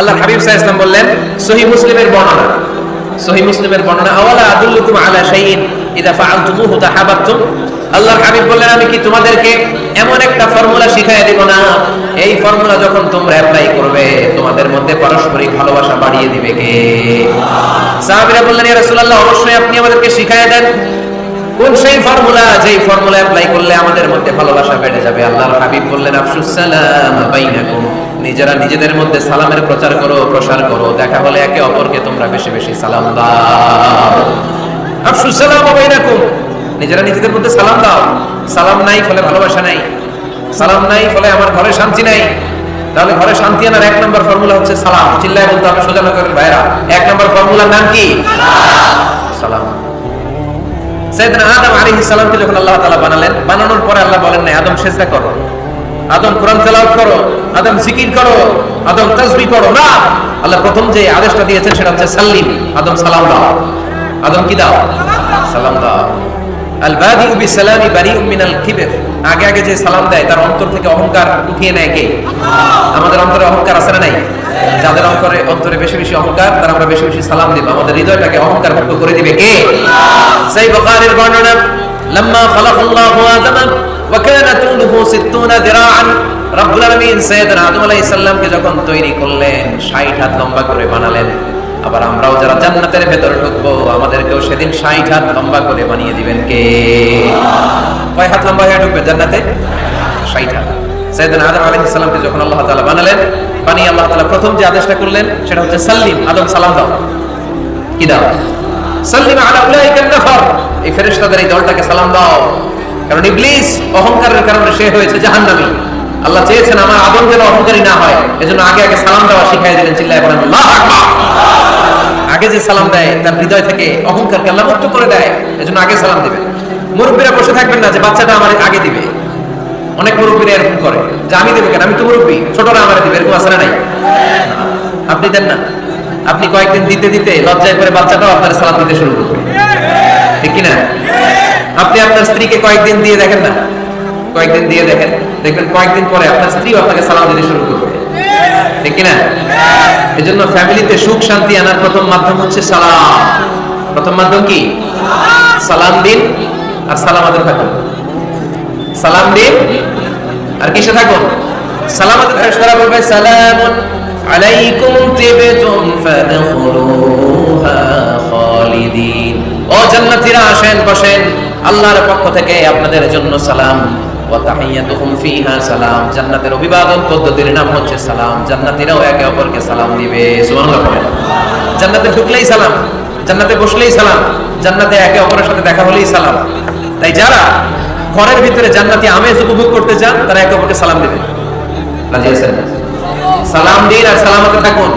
আল্লাহ হাবিব সাহা ইসলাম বললেন সহি মুসলিমের বর্ণনা সহি মুসলিমের বর্ণনা, আওয়ালা আদুল্লুকুম আলা ইদা হাবিব বললেন, আমি কি তোমাদেরকে এমন একটা ফর্মুলা শিখাই দেব না? এই ফর্মুলা যখন তোমরা অ্যাপ্লাই করবে, তোমাদের মধ্যে পারস্পরিক ভালোবাসা বাড়িয়ে দিবে কে? বললেন, ইয়া রাসূলুল্লাহ, অবশ্যই আপনি আমাদেরকে শিখাই দেন। কোন সেই ফর্মুলা, যেই ফর্মুলা অ্যাপ্লাই করলে আমাদের মধ্যে ভালোবাসা বেড়ে যাবে? আল্লাহর হাবিব বললেন, আফসুস সালাম বাইনাকুম। নিজেরা নিজেদের মধ্যে সালামের প্রচার করো, প্রসার করো। দেখা হলে একে অপরকে তোমরা বেশি বেশি সালাম দাও। সালাম নিজেরা নিজেদের মধ্যে সালাম দাও। সালাম নাই ফলে ভালোবাসা নাই। সালাম নাই ফলে আমার ঘরে শান্তি নাই। তাহলে ঘরে শান্তি আনার এক নম্বর ফর্মুলা হচ্ছে সালাম। চিল্লায় বলতে হবে, সোজা নগরের ভাইরা, এক নম্বর ফর্মুলার নাম কি? সালাম। সাইয়েদনা আদম আলাইহিস যখন আল্লাহ তাআলা বানালেন, বানানোর পরে আল্লাহ বলেন না আদম সেজদা করো। আদম কোরআন তেলাওয়াত করো, আদম জিকির করো, আদম তাসবিহ করো না! আল্লাহ প্রথম যে আদেশটা দিয়েছেন সেটা হচ্ছে সাল্লিম। আদম সালাম দাও। আদম কি দাও? সালাম দাও। আল বাদি উবি সালামি বারি আগে আগে যে সালাম দেয়, তার অন্তর থেকে অহংকার উঠিয়ে নেয় কে? আমাদের অন্তরে অহংকার আছে না নাই? যাদের অন্তরে অন্তরে বেশি বেশি অহংকার, তারা আমরা বেশি বেশি সালাম দিব। আমাদের হৃদয়টাকে অহংকার মুক্ত করে দিবে কে? সেই বকারের বর্ণনা, লম্মা আদম। ওয়াকানা তুলহু 60 দিরাআন যখন তৈরি করলেন হাত লম্বা করে বানালেন। আবার আমরাও যারা জান্নাতের ভেতরে ঢুকবো, আমাদেরকেও সেদিন হাত লম্বা করে বানিয়ে দিবেন কে? আদম আলাইহিস সালামকে যখন আল্লাহ বানালেন, বানিয়ে আল্লাহ প্রথম যে আদেশটা করলেন, সেটা হচ্ছে সাল্লিম। আদম সালাম দাও। কি দাও? সাল্লিম আলা উলাইকা নাফার এই ফেরেশতাদের এই দলটাকে সালাম দাও। কারণ ইবলিস অহংকারের কারণে সে হয়েছে জাহান্নামী। আল্লাহ চেয়েছেন আমার আদম যেন অহংকারী না হয়, এজন্য আগে আগে সালাম দেওয়া শিখাই দিলেন, চিল্লায় বলেন আগে যে সালাম দেয়, তার হৃদয় থেকে অহংকারকে আল্লাহ মুক্ত করে দেয়, এজন্য আগে সালাম দিবেন মুরব্বীরা বসে থাকবেন না যে বাচ্চাটা আমার আগে দিবে। অনেক মুরব্বীরা এরকম করে, যে আমি দেবো কেন? আমি তো মুরব্বী, ছোটরা আমার দিবে, এরকম না নাই? আপনি দেন না। আপনি কয়েকদিন দিতে দিতে লজ্জায় করে বাচ্চাটাও আপনার সালাম দিতে শুরু করবে ঠিক কিনা? আপনি আপনার স্ত্রীকে কয়েকদিন দিয়ে দেখেন না? কয়েকদিন দিয়ে দেখেন। দেখবেন কয়েকদিন পরে আপনার স্ত্রী আপনাকে সালাম দিতে শুরু করবে। ঠিক কিনা? এই জন্য ফ্যামিলিতে সুখ শান্তি আনার প্রথম মাধ্যম হচ্ছে সালাম। প্রথম মাধ্যম কি? সালাম দিন আর সালামাতে থাকুন। সালাম দিন আর কিসে থাকুন? সালামাতে ফেরেশতারা বলবে, সালামুন আলাইকুম তিবতুম ফাদখুলুহা খালিদিন। ও জান্নাতীরা, আসেন, বসেন। আল্লাহর পক্ষ থেকে আপনাদের জন্য সালাম। জান্নাতের হচ্ছে দিবে। দেখা হলেই সালাম। তাই যারা ভিতরে জান্নাতি আমেজ উপভোগ করতে চান, তারা একে অপরকে সালাম দেবেন সালাম দিন আর সালামতে থাকুন।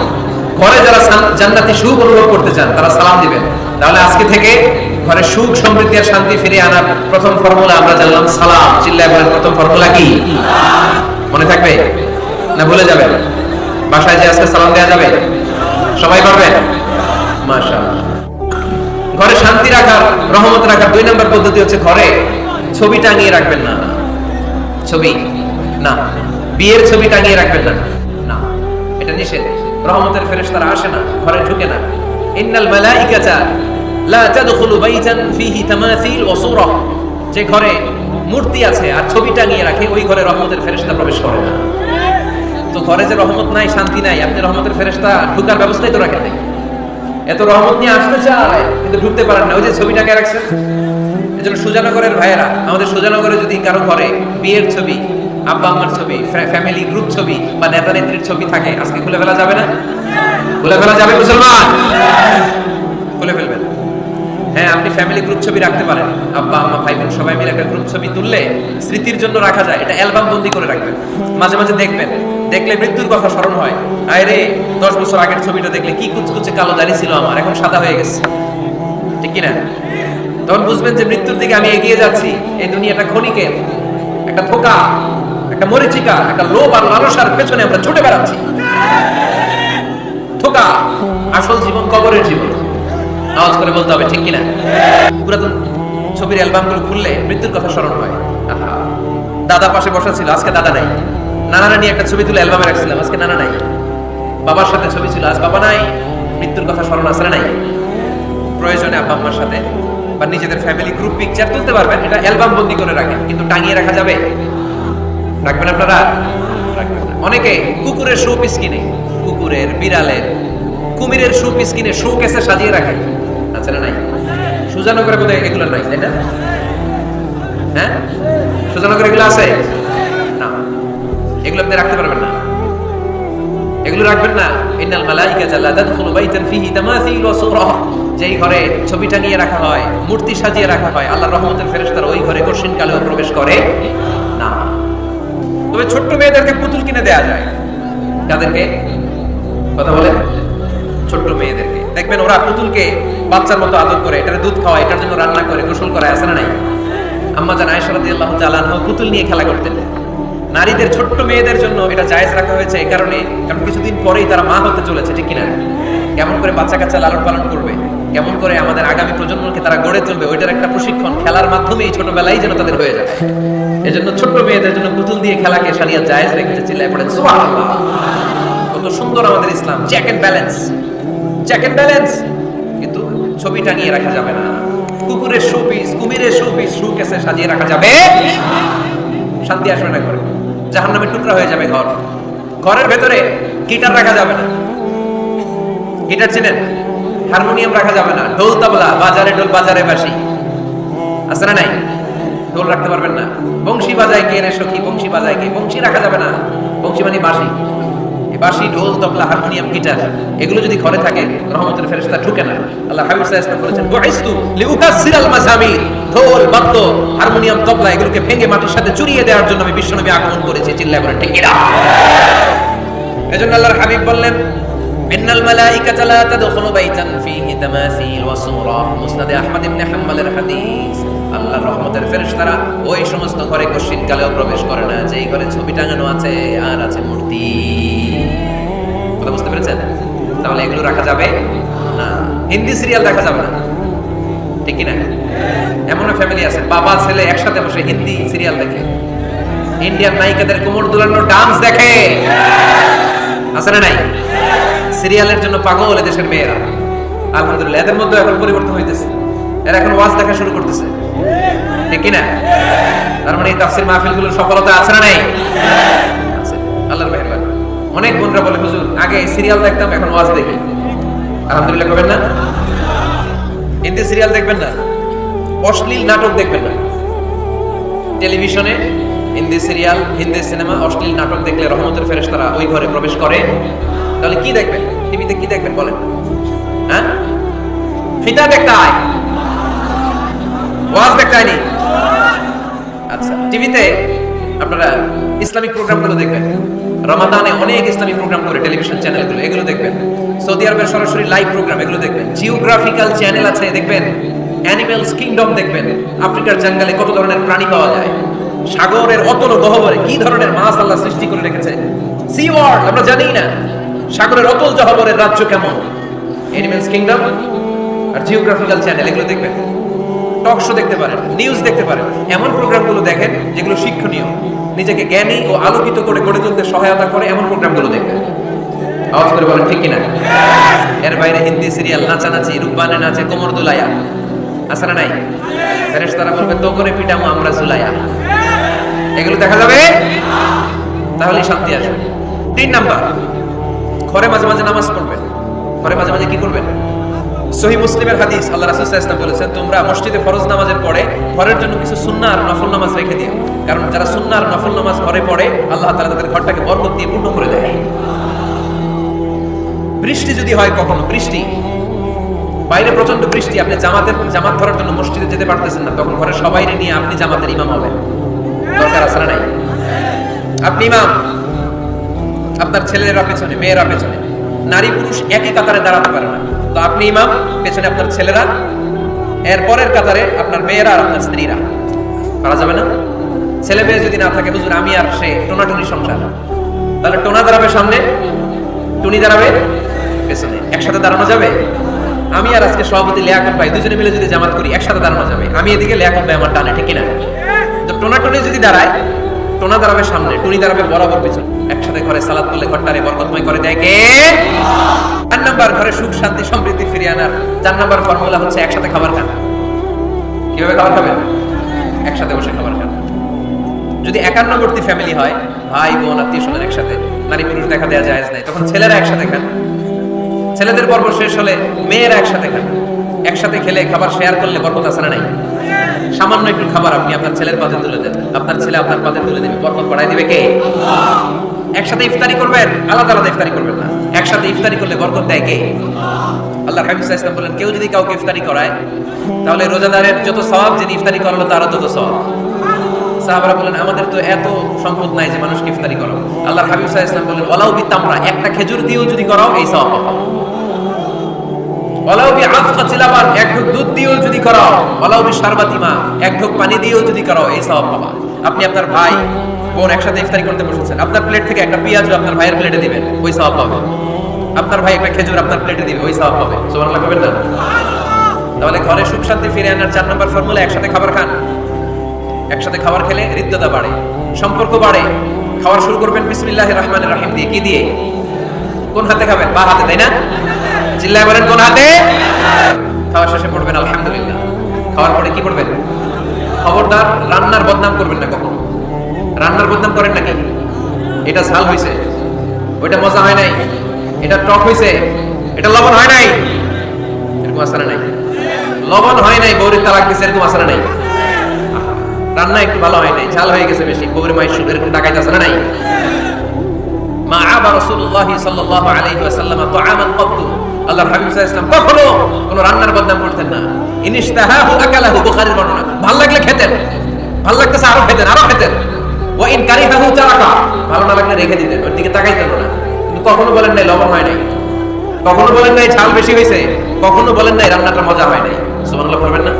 ঘরে যারা জান্নাতি সুখ অনুভব করতে চান, তারা সালাম দিবেন। তাহলে আজকে থেকে ঘরে সুখ, সমৃদ্ধি আর শান্তি ফিরিয়ে আনার প্রথম ফর্মুলা আমরা জানলাম সালাম। চিল্লায় বলেন, প্রথম ফর্মুলা কি? মনে থাকবে? না ভুলে যাবেন? বাসায় যে আজকে সালাম দেওয়া যাবে? সবাই মাশাআল্লাহ। ঘরে শান্তি রাখার, রহমত রাখার দুই নম্বর পদ্ধতি হচ্ছে ঘরে ছবি টাঙিয়ে রাখবেন না। ছবি? না। বিয়ের ছবি টাঙিয়ে রাখবেন না। না। এটা নিষেধ। রহমতের ফেরেশতারা আসে না, ঘরে ঢুকে না। ইন্নাল মালাইকাতা যে ঘরে মূর্তি আছে আর ছবি টাঙিয়ে রাখে, ওই ঘরে রহমতের ফেরেশতা প্রবেশ করে না। তো ঘরে যে রহমত নাই, শান্তি নাই, আপনি রহমতের ফেরেশতা, ঢুকার ব্যবস্থাই তো রাখেন এত রহমত নিয়ে আসতে চায়, কিন্তু ঢুকতে পারেন না। ওই যে ছবিটাকে রাখছেন জন্য সুজানগরের ভাইয়েরা, আমাদের সুজানগরে যদি কারও ঘরে বিয়ের ছবি, আব্বা আম্মার ছবি ফ্যামিলি গ্রুপ ছবি বা নেতা নেত্রীর ছবি থাকে, আজকে খুলে ফেলা যাবে না? খুলে ফেলা যাবে মুসলমান? খুলে ফেলবেন হ্যাঁ আপনি ফ্যামিলি গ্রুপ ছবি রাখতে পারেন। আব্বা, আম্মা, ভাই বোন সবাই মিলে একটা গ্রুপ ছবি তুললে স্মৃতির জন্য রাখা যায়। এটা অ্যালবাম বন্দি করে রাখবেন। মাঝে মাঝে দেখবেন। দেখলে মৃত্যুর কথা স্মরণ হয়। আয় রে দশ বছর আগের ছবিটা দেখলে কি কুচকুচে কালো দাড়ি ছিল আমার। এখন সাদা হয়ে গেছে। ঠিক কিনা? তখন বুঝবেন যে মৃত্যুর দিকে আমি এগিয়ে যাচ্ছি। এই দুনিয়াটা ক্ষণিকের। একটা ধোকা একটা মরিচিকা, একটা লোভ আর লালসার পেছনে আমরা ছুটে বেড়াচ্ছি। ধোকা আসল জীবন কবরের জীবন। আওয়াজ করে বলতে হবে, ঠিক কিনা? পুরাতন ছবির অ্যালবামগুলো খুললে মৃত্যুর কথা স্মরণ হয়। দাদা পাশে বসা ছিল, আজকে দাদা নাই। নানারা নিয়ে একটা ছবি তুলে অ্যালবামে রাখছিলাম, আজকে নানা নাই। বাবার সাথে ছবি ছিল, আজ বাবা নাই। মৃত্যুর কথা স্মরণ আছে নাই? প্রয়োজনে আব্বা আম্মার সাথে বা নিজেদের ফ্যামিলি গ্রুপ পিকচার তুলতে পারবেন। এটা অ্যালবাম বন্দি করে রাখেন, কিন্তু টাঙিয়ে রাখা যাবে? রাখবেন আপনারা? অনেকে কুকুরের শো পিস কিনে, কুকুরের, বিড়ালের, কুমিরের শো পিস কিনে শো কেসে সাজিয়ে রাখে আছে না নাই? সুজানো করে বোধহয় এগুলো নাই, তাই না? হ্যাঁ? সুজানো এগুলো আছে? না। এগুলো আপনি রাখতে পারবেন না। এগুলো রাখবেন না। মালাইকা জাল্লা তাদখুলু বাইতান ফিহি তামাসিল ওয়া যেই ঘরে ছবি টাঙিয়ে রাখা হয়, মূর্তি সাজিয়ে রাখা হয়, আল্লাহর রহমতের ওই ঘরে প্রবেশ করে না। তবে ছোট্ট মেয়েদেরকে পুতুল কিনে দেয়া যায়। তাদেরকে কথা বলে ছোট্ট মেয়েদেরকে। দেখবেন ওরা পুতুলকে বাচ্চার মতো আদর করে, এটার দুধ খাওয়া, এটার জন্য রান্না করে, গোসল করে আসে না নাই? আম্মা জান আয়েশা রাদিয়াল্লাহু তাআলা আনহা পুতুল নিয়ে খেলা করতেন। নারীদের, ছোট্ট মেয়েদের জন্য এটা জায়েজ রাখা হয়েছে এই কারণে, কারণ কিছুদিন পরেই তারা মা হতে চলেছে, ঠিক কিনা? কেমন করে বাচ্চা কাচ্চা লালন পালন করবে, কেমন করে আমাদের আগামী প্রজন্মকে তারা গড়ে তুলবে, ওইটার একটা প্রশিক্ষণ খেলার মাধ্যমে এই ছোটবেলায় যেন তাদের হয়ে যায়। এজন্য ছোট্ট মেয়েদের জন্য পুতুল দিয়ে খেলাকে সারিয়া জায়েজ রেখেছে, চিল্লায় পড়েন কত সুন্দর আমাদের ইসলাম check and balance check and balance ছবি টাঙিয়ে রাখা যাবে না। কুকুরের শো পিস কুমিরের শো পিস শু কেসে সাজিয়ে রাখা যাবে। শান্তি আসবে না ঘরে। জাহান নামে টুকরা হয়ে যাবে ঘর। ঘরের ভেতরে গিটার রাখা যাবে না। গিটার চেনেন হারমোনিয়াম রাখা যাবে না। ঢোল তবলা, বাজারে ঢোল, বাজারে বাসি আছে না নাই? ঢোল রাখতে পারবেন না। বংশী বাজায় কে রে সখী? বংশী বাজায় কে? বংশী রাখা যাবে না। বংশী মানে এই বাঁশি, ঢোল, তবলা, হারমোনিয়াম, গিটার, এগুলো যদি ঘরে থাকে, রহমতের ফেরেশতা ঢুকে না। আল্লাহ হাবিব সাল্লাল্লাহু বলেছেন ঢোল, বাদ্য, হারমোনিয়াম, তবলা, এগুলোকে ভেঙে মাটির সাথে চুরিয়ে দেওয়ার জন্য আমি বিশ্বনবী আগমন করেছি ঠিক কিনা এজন্য আল্লাহর হাবিব বললেন আল্লাহর রহমতের ফেরেশতারা ওই সমস্ত ঘরে কশিন কালেও প্রবেশ করে না, যেই ঘরে ছবি টাঙানো আছে, আর আছে মূর্তি। বুঝতে পেরেছেন? তাহলে এগুলো রাখা যাবে? না, হিন্দি সিরিয়াল দেখা যাবে না। ঠিক না এমন ফ্যামিলি আছে, বাবা, ছেলে একসাথে বসে হিন্দি সিরিয়াল দেখে। ইন্ডিয়ান নায়িকাদের কোমর দুলানো ডান্স দেখে। আছে না নাই? সিরিয়ালের জন্য পাগল এদেশের মেয়েরা। আলহামদুলিল্লাহ, এদের মধ্যে এখন পরিবর্তন হইতেছে। এরা এখন ওয়াজ দেখা শুরু করতেছে। ঠিক না তার মানে এই তাফসির মাহফিলগুলোর সফলতা আছে না নাই? আল্লাহর মেহেরবানি। অনেক বোনরা বলে, হুজুর, আগে সিরিয়াল দেখতাম, এখন ওয়াজ দেখি। আলহামদুলিল্লাহ করবেন না? হিন্দি সিরিয়াল দেখবেন না। অশ্লীল নাটক দেখবেন না। টেলিভিশনে, হিন্দি সিরিয়াল হিন্দি সিনেমা অশ্লীল নাটক দেখলে রহমতের ফেরেশতারা ওই ঘরে প্রবেশ করে। তাহলে কি দেখবেন? টিভিতে কি দেখবেন বলেন? হ্যাঁ? ফিতা দেখতে হয় ওয়াজ দেখতে হয়নি আচ্ছা টিভিতে আপনারা ইসলামিক প্রোগ্রামগুলো দেখবেন। রমাদানে অনেক ইসলামিক প্রোগ্রাম করে টেলিভিশন চ্যানেলগুলো এগুলো দেখবেন। সৌদি আরবের সরাসরি লাইভ প্রোগ্রাম এগুলো দেখবেন। জিওগ্রাফিক্যাল চ্যানেল আছে, দেখবেন? অ্যানিমেলস কিংডম দেখবেন। আফ্রিকার জঙ্গলে কত ধরনের প্রাণী পাওয়া যায়। সাগরের অতল গহবরে কি ধরনের মাছ আল্লাহ সৃষ্টি করে রেখেছে? সি ওয়ার্ল্ড আমরা জানি না। সাগরের অতল গহবরের রাজ্য কেমন? অ্যানিমেলস কিংডম আর জিওগ্রাফিক্যাল চ্যানেল এগুলো দেখবেন। টক শো দেখতে পারেন নিউজ দেখতে পারেন, এমন প্রোগ্রামগুলো দেখেন যেগুলো শিক্ষণীয়। নিজেকে জ্ঞানী ও আলোকিত করে গড়ে তুলতে সহায়তা করে এমন প্রোগ্রামগুলো দেখবেন। আওয়াজ করে বলেন, ঠিক কিনা? এর বাইরে হিন্দি সিরিয়াল নাচানাচি রূপবানে নাচে কোমর দুলাইয়া। আছে না নাই? ফেরেশ তারা বলবে তো করে পিটামো, আমরা জুলাইয়া এগুলো দেখা যাবে? তাহলে শান্তি আসবে। তিন নাম্বার, ঘরে মাঝে মাঝে নামাজ পড়বেন। ঘরে মাঝে মাঝে কি করবেন? সহি মুসলিমের হাদিস, আল্লাহ রাসূল ওয়াসাল্লাম বলেছেন, তোমরা মসজিদে ফরজ নামাজের পরে ঘরের জন্য কিছু সুন্নাহ আর নফল নামাজ রেখে দিও। কারণ যারা সুন্নাহ আর নফল নামাজ ঘরে পড়ে, আল্লাহ তাআলা তাদের ঘরটাকে বরকত দিয়ে পূর্ণ করে দেয়। বৃষ্টি যদি হয় কখনো, বৃষ্টি। বাইরে প্রচণ্ড বৃষ্টি, আপনি জামাতের, জামাত ধরার জন্য মসজিদে যেতে পারতেছেন না, তখন ঘরে সবাই নিয়ে আপনি জামাতের ইমাম হবেন। দরকার আছে নাই? আপনি ইমাম, আপনার ছেলেরা পেছনে, মেয়েরা পেছনে। নারী পুরুষ একই কাতারে দাঁড়াতে পারে না। তো আপনি ইমাম, পেছনে আপনার ছেলেরা এর পরের কাতারে আপনার মেয়েরা আর আপনার স্ত্রীরা। পারা যাবে না? ছেলে মেয়ে যদি না থাকে, হুজুর, আমি আর সে টোনাটুনি সংসার। তাহলে টোনা দাঁড়াবে সামনে, টুনি দাঁড়াবে পেছনে। একসাথে দাঁড়ানো যাবে? আমি আর আজকে সভাপতি লিয়াকত ভাই দুজনে মিলে যদি জামাত করি, একসাথে দাঁড়ানো যাবে। আমি এদিকে লিয়াকত ভাই আমার টানে ঠিক কিনা? তো টোনা টুনি যদি দাঁড়ায়, টোনা দাঁড়াবে সামনে, টুনি দাঁড়াবে বরাবর পিছন। একসাথে ঘরে সালাদ করলে ঘরটারে বরকতময় করে দেয় কে? চার নাম্বার ঘরে সুখ, শান্তি, সমৃদ্ধি ফিরিয়ে আনার চার নাম্বার ফর্মুলা হচ্ছে একসাথে খাবার খান। কীভাবে খাবার খাবেন? একসাথে বসে খাবার খান। যদি একান্নবর্তী ফ্যামিলি হয়, ভাই, বোন, আত্মীয় স্বজন একসাথে, নারী পুরুষ দেখা দেওয়া যায় নাই, তখন ছেলেরা একসাথে খান। ছেলেদের পর্ব শেষ হলে মেয়েরা একসাথে খান। একসাথে খেলে খাবার শেয়ার করলে বরকত না নাই? সামান্য একটু খাবার আপনি আপনার ছেলের পাতে তুলে দেন। আপনার ছেলে আপনার পাতে তুলে দেবে। বরকত বাড়াই দিবে কে? একসাথে ইফতারি করবেন? আলাদা আলাদা ইফতারি করবেন না। একসাথে ইফতারি করলে বরকত দেয় কে? আল্লাহ সাল্লাল্লাহু আলাইহি বলেন কেউ যদি কাউকে ইফতারি করায়, তাহলে রোজাদারের যত সওয়াব যিনি ইফতারি করালো তারও তত সওয়াব। সাহাবারা বলেন আমাদের তো এত সম্পদ নাই যে মানুষকে ইফতারি করো আল্লাহ হাবিব সাল্লাল্লাহু আলাইহি বলেন ওয়ালাউ বিতামরা, একটা খেজুর দিয়েও যদি করাও, এই সওয়াব পাবা। বি এক ঢোক দুধ দিয়েও যদি করাও। ওয়ালাউ বি শারবাতিমা এক ঢোক পানি দিয়েও যদি করাও, এই সওয়াব পাবা। আপনি আপনার ভাই, বোন একসাথে ইফতারি করতে বসেছেন। আপনার প্লেট থেকে একটা পেঁয়াজ আপনার ভাইয়ের প্লেটে দিবেন, ওই সওয়াব পাবে আপনার ভাই একটা খেজুর আপনার প্লেটে দিবে, ওই সওয়াব পাবে সুবহানাল্লাহ কবেন না তাহলে ঘরে সুখ শান্তি ফিরে আনার চার নম্বর ফর্মুলা একসাথে খাবার খান। একসাথে খাবার খেলে হৃদ্যতা বাড়ে, সম্পর্ক বাড়ে। খাবার শুরু করবেন বিসমিল্লাহ রহমান রাহিম দিয়ে। কি দিয়ে? কোন হাতে খাবেন? বা হাতে, তাই না? চিল্লায় বলেন, কোন হাতে? খাওয়ার শেষে পড়বেন, আলহামদুলিল্লাহ। খাওয়ার পরে কি পড়বেন? খবরদার, রান্নার বদনাম করবেন না কখনো। রান্নার বদনাম করেন নাকি? এটা ঝাল হয়েছে ওইটা মজা হয় নাই। এটা টক হয়েছে এটা লবণ হয় নাই? এরকম আসারা নাই। লবণ হয় নাই, বৌরির তালাক দিছে, এরকম আসারা নাই। রান্না একটু ভালো হয় নাই, ঝাল হয়ে গেছে বেশি, বৌরি মাই শুধু এরকম টাকাইতে আসে না নাই। মা হাবিব কখনো কোন রান্নার বদনাম করতেন না। ইনিশতাহাহু আকালাহু বুখারীর বর্ণনা। ভালো লাগলে খেতেন। ভালো লাগতেছে আরও খেতেন আরও খেতেন। ওয়া ইন কারিহাহু তারাকা। ভালো না লাগলে রেখে দিতেন, ওর দিকে তাকাইতেন না। কখনো বলেন নাই লবণ হয় নাই? কখনো বলেন নাই ঝাল বেশি হয়েছে? কখনো বলেন নাই রান্নাটা মজা হয় নাই? সুবহানাল্লাহ পড়বেন না?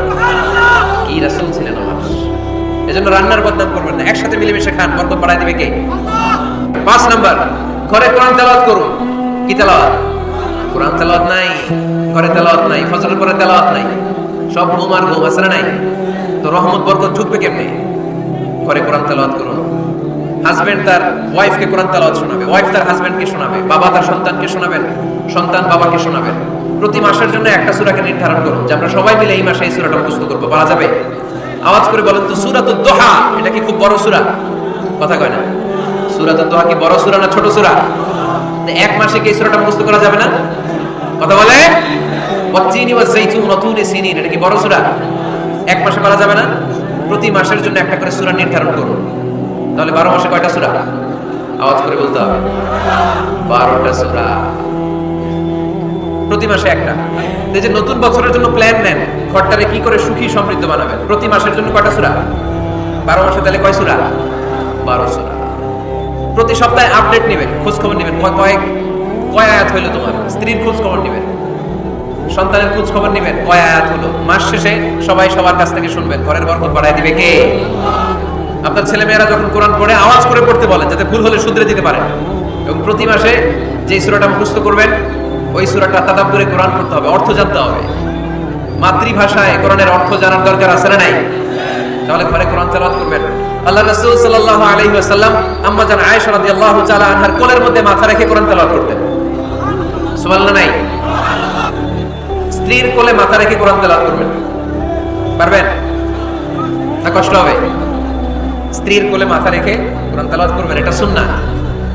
কি রাসূল ছিলেন আমার? এজন্য রান্নার বদনাম করবেন না। একসাথে মিলেমিশে খান, বরকত বাড়াই দিবে কে? পাঁচ নাম্বার, ঘরে কোরআন তেলাওয়াত করুন। কি তেলাওয়াত? কোরআন তেলাওয়াত নাই, ঘরে তেলাওয়াত নাই, ফজরের পরে তেলাওয়াত নাই। সব ঘুম আর ঘুম আছে না নাই? তো রহমত বরকত ঢুকবে কেমনে? ঘরে কোরআন তেলাওয়াত করুন। হাজবেন্ড তার ওয়াইফকে কোরআন তেলাওয়াত শোনাবে ওয়াইফ তার হাজবেন্ডকে শোনাবে, বাবা তার সন্তানকে শোনাবেন, সন্তান বাবাকে শোনাবেন। প্রতি মাসের জন্য একটা সূরাকে নির্ধারণ করুন, যে আমরা সবাই মিলে এই মাসে এই সূরাটা মুখস্থ করব। পারা যাবে? আওয়াজ করে বলেন তো, সূরাতুদ দোহা, এটা কি খুব বড় সূরা? কথা কয় না। সূরাতুদ দোহা কি বড় সূরা না ছোট সূরা? এক মাসে কি এই সূরাটা মুখস্থ করা যাবে না? কথা বলে? ওয়াতিনি ওয়া যাইতুন ওয়া তুরি সিনিন, এটা কি বড় সূরা? এক মাসে করা যাবে না? প্রতি মাসের জন্য একটা করে সূরা নির্ধারণ করুন। তাহলে বারো মাসে কয়টা সূরা? আওয়াজ করে বলতে হবে। বারোটা সূরা। প্রতি মাসে একটা। এই যে নতুন বছরের জন্য প্ল্যান নেন, ঘরটারে কি করে সুখী সমৃদ্ধ বানাবেন? প্রতি মাসের জন্য কয়টা সুরা? বারো মাসে তাহলে কয় সূরা? বারো সূরা। প্রতি সপ্তাহে আপডেট নেবেন খোঁজ খবর নেবেন। কয় কয়েক কয় আয়াত হইল তোমার? স্ত্রীর খোঁজ খবর নেবেন। সন্তানের খোঁজ খবর নেবেন। কয় আয়াত হলো? মাস শেষে সবাই সবার কাছ থেকে শুনবেন। ঘরের বরকত বাড়ায় দিবে কে? আপনার ছেলে মেয়েরা যখন কোরআন পড়ে, আওয়াজ করে পড়তে বলেন যাতে ভুল হলে শুধরে দিতে পারে। এবং প্রতি মাসে যে সূরাটা মুখস্থ করবেন, ওই সূরাটা তাদাব্বুরে কোরআন পড়তে হবে, অর্থ জানতে হবে। মাতৃভাষায় কোরআনের অর্থ জানার দরকার আছে না নাই? তাহলে ঘরে কোরআন তেলাওয়াত করবেন। আল্লাহ রাসূল সাল্লাল্লাহু আলাইহি ওয়াসাল্লাম আম্মা জান আয়েশা রাদিয়াল্লাহু তাআলা আনহার কোলের মধ্যে মাথা রেখে কোরআন তেলাওয়াত করতেন। সুবহানাল্লাহ নাই? স্ত্রীর কোলে মাথা রেখে কোরআন তেলাওয়াত করবেন। পারবেন? না কষ্ট হবে? স্ত্রীর কোলে মাথা রেখে কোরআন তেলাওয়াত করবেন, এটা সুন্নাহ।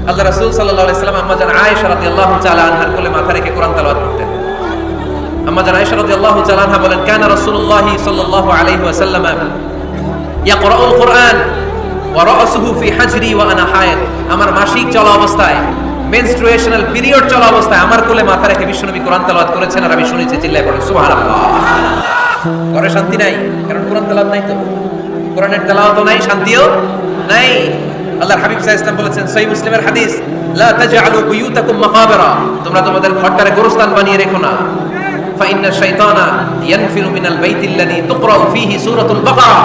আল্লাহ রাসূল আলাইহি সাল্লাম আম্মা জান আয়েশা রাদিয়াল্লাহু তাআলা আনহার কোলে মাথা রেখে কোরআন তেলাওয়াত করতেন। আম্মা জান আয়েশা রাদিয়াল্লাহু তাআলা আনহা বলেন, কানা রাসূলুল্লাহ সাল্লাল্লাহু আলাইহি ওয়াসাল্লাম ইয়াকরাউল কোরআন ওয়া রাসুহু ফি হাজরি ওয়া আনা হায়েদ। আমার মাসিক চলা অবস্থায় মেনস্ট্রুয়েশনাল পিরিয়ড চলা অবস্থায় আমার কোলে মাথা রেখে বিশ্বনবী কোরআন তেলাওয়াত করেছেন আর আমি শুনেছি, চিল্লায় পড়ে সুবহানাল্লাহ। ঘরে শান্তি নাই, কারণ কোরআন তেলাওয়াত নাই তো। কোরআনের তেলাওয়াত নাই, শান্তিও নাই। আল্লাহর হাবিব সাহা বলেছেন সহি মুসলিমের হাদিস, লা তাজআলু বুয়ুতাকুম মাকাবেরা তোমরা তোমাদের ঘরটারে গোরস্থান বানিয়ে রেখো না। ফাইন্না শাইতানা ইয়ানফিরু মিনাল বাইতিল্লাযী তুকরাউ ফীহি সূরাতুল বাকারা,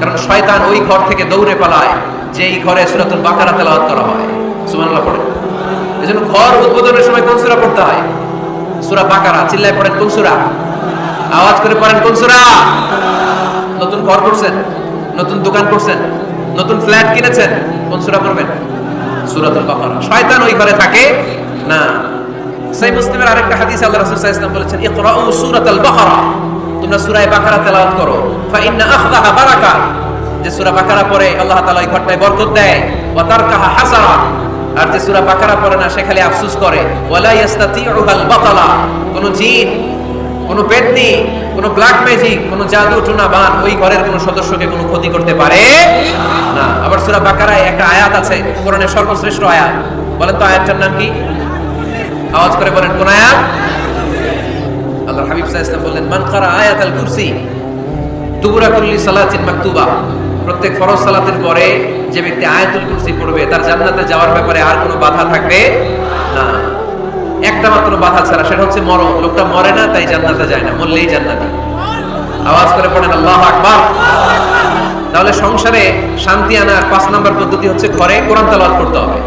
কারণ শয়তান ওই ঘর থেকে দৌড়ে পালায় যে এই ঘরে সূরাতুল বাকারা তেলাওয়াত করা হয়। সুবহানাল্লাহ পড়ে এজন্য ঘর উদ্বোধনের সময় কোন সূরা পড়তে হয়? সূরা বাকারা, চিল্লায় পড়েন কোন সূরা? আওয়াজ করে পড়েন কোন সূরা? নতুন ঘর করছেন? নতুন দোকান করছেন, নতুন ফ্ল্যাট কিনেছেন, কোন সূরা পড়বেন? সূরাতুল বাকারা। শয়তান ওই ঘরে থাকে না। সেই মুসলিমের আরেকটা হাদিস আল্লাহ বলেছেন, ইকরাউ সূরাতুল বাকারা। তোমরা সূরা বাকারা তেলাওয়াত করো। ফা ইন্না আখদাহা বারাকা। যে সূরা বাকারা পড়ে, আল্লাহ তাআলা ওই ঘরটায় বরকত দেয়। ওয়া তারকাহা হাসারা। আর যে সূরা বাকারা পড়ে না, সে খালি আফসোস করে। ওয়ালা ইয়াস্তাতিউহাল বাতালা। কোন জিন কোন পেতনি, কোন ব্ল্যাক ম্যাজিক কোনো জাদু টুনা বান ওই ঘরের কোনো সদস্যকে কোনো ক্ষতি করতে পারে না। আবার সূরা বাকারায় একটা আয়াত আছে, কোরআনের সর্বশ্রেষ্ঠ আয়াত। বলেন তো আয়াতটার নাম কি? আওয়াজ করে বলেন, কোন আয়াত? আল্লাহ হাবিব আলাইহি ওয়াসাল্লাম বললেন, মান কারা আয়াতাল কুরসি দুবুরা কুল্লি সালাতিন মাকতুবা। প্রত্যেক ফরজ সালাতের পরে যে ব্যক্তি আয়াতুল কুরসি পড়বে, তার জান্নাতে যাওয়ার ব্যাপারে আর কোনো বাধা থাকবে না। একটা মাত্র বাধা ছাড়া, সেটা হচ্ছে মরণ। লোকটা মরে না, তাই জান্নাতে যায় না, মরলেই জান্নাতে। আওয়াজ করে পড়েন, আল্লাহ আকবার। তাহলে সংসারে শান্তি আনার পাঁচ নাম্বার পদ্ধতি হচ্ছে ঘরে কোরআন তালাত করতে হবে।